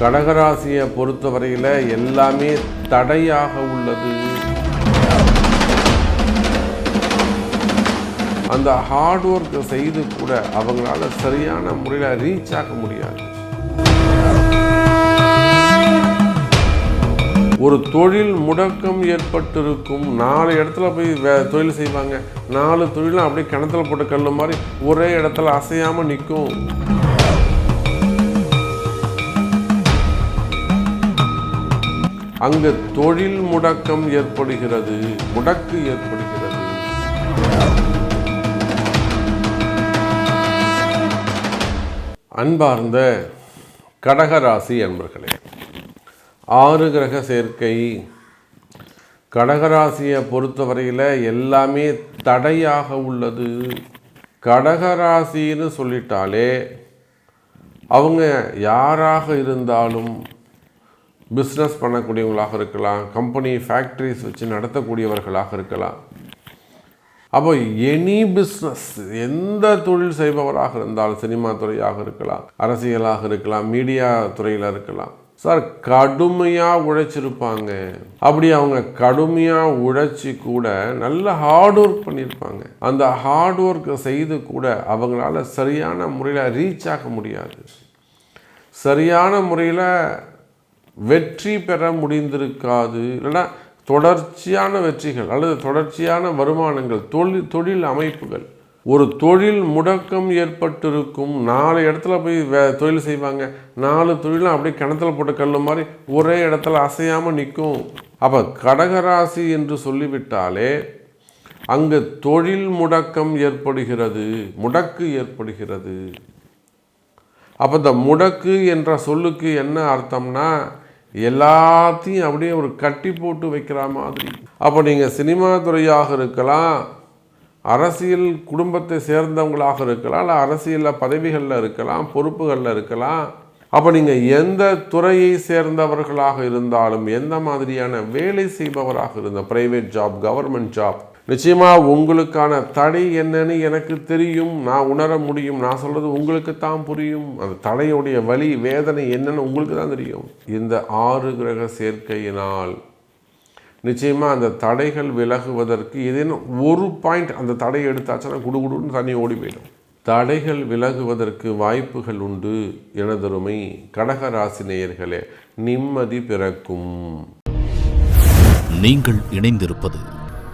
கடகராசியை பொறுத்தவரையில் எல்லாமே தடையாக உள்ளது. அந்த ஹார்ட் ஒர்க் செய்து கூட அவங்களால சரியான முறையில் ரீச் ஆக முடியாது. ஒரு தொழில் முடக்கம் ஏற்பட்டிருக்கும். நாலு இடத்துல போய் வே தொழில் செய்வாங்க. நாலு தொழிலும் அப்படியே கிணத்துல போட்ட கல்லு மாதிரி ஒரே இடத்துல அசையாமல் நிற்கும். அங்கு தொழில் முடக்கம் ஏற்படுகிறது முடக்கு ஏற்படுகிறது. அன்பார்ந்த கடகராசி அன்பர்களே ஆறு கிரக சேர்க்கை. கடகராசியை பொறுத்தவரையில் எல்லாமே தடையாக உள்ளது. கடகராசின்னு சொல்லிட்டாலே அவங்க யாராக இருந்தாலும் பிஸ்னஸ் பண்ணக்கூடியவங்களாக இருக்கலாம் கம்பெனி ஃபேக்ட்ரிஸ் வச்சு நடத்தக்கூடியவர்களாக இருக்கலாம். அப்போ எனி பிஸ்னஸ் எந்த தொழில் செய்பவராக இருந்தாலும் சினிமா துறையாக இருக்கலாம் அரசியலாக இருக்கலாம் மீடியா துறையில் இருக்கலாம். சார் கடுமையாக உழைச்சிருப்பாங்க. அப்படி அவங்க கடுமையாக உழைச்சி கூட நல்ல ஹார்ட் ஒர்க் பண்ணியிருப்பாங்க அந்த ஹார்ட் ஒர்க்கை செய்து கூட அவங்களால சரியான முறையில் ரீச் ஆக முடியாது. சரியான முறையில் வெற்றி பெற முடிந்திருக்காது. இல்லைன்னா தொடர்ச்சியான வெற்றிகள் அல்லது தொடர்ச்சியான வருமானங்கள் தொழில் தொழில் அமைப்புகள். ஒரு தொழில் முடக்கம் ஏற்பட்டிருக்கும். நாலு இடத்துல போய் வே தொழில் செய்வாங்க. நாலு தொழிலும் அப்படியே கிணத்துல போட்ட கல்லு மாதிரி ஒரே இடத்துல அசையாமல் நிற்கும். அப்போ கடகராசி என்று சொல்லிவிட்டாலே அங்கு தொழில் முடக்கம் ஏற்படுகிறது. முடக்கு ஏற்படுகிறது. அப்போ இந்த முடக்கு என்ற சொல்லுக்கு என்ன அர்த்தம்னா எல்லாத்தையும் அப்படியே ஒரு கட்டி போட்டு வைக்கிற மாதிரி. அப்போ நீங்கள் சினிமா துறையாக இருக்கலாம் அரசியல் குடும்பத்தை சேர்ந்தவங்களாக இருக்கலாம் இல்லை அரசியலில் பதவிகளில் இருக்கலாம் பொறுப்புகளில் இருக்கலாம். அப்போ நீங்கள் எந்த துறையை சேர்ந்தவர்களாக இருந்தாலும் எந்த மாதிரியான வேலை செய்பவராக இருந்த ப்ரைவேட் ஜாப் கவர்மெண்ட் ஜாப் நிச்சயமாக உங்களுக்கான தடை என்னன்னு எனக்கு தெரியும். நான் உணர முடியும். நான் சொல்கிறது உங்களுக்கு தான் புரியும். அந்த தடையுடைய வலி வேதனை என்னன்னு உங்களுக்கு தான் தெரியும். இந்த ஆறு கிரக சேர்க்கையினால் நிச்சயமாக அந்த தடைகள் விலகுவதற்கு ஏதேனும் ஒரு பாயிண்ட் அந்த தடையை எடுத்தாச்சுன்னா குடுகுடுன்னு தண்ணி ஓடி போயிடும். தடைகள் விலகுவதற்கு வாய்ப்புகள் உண்டு. எனதருமை கடக ராசி நேயர்களே நிம்மதி பிறக்கும். நீங்கள் இணைந்திருப்பது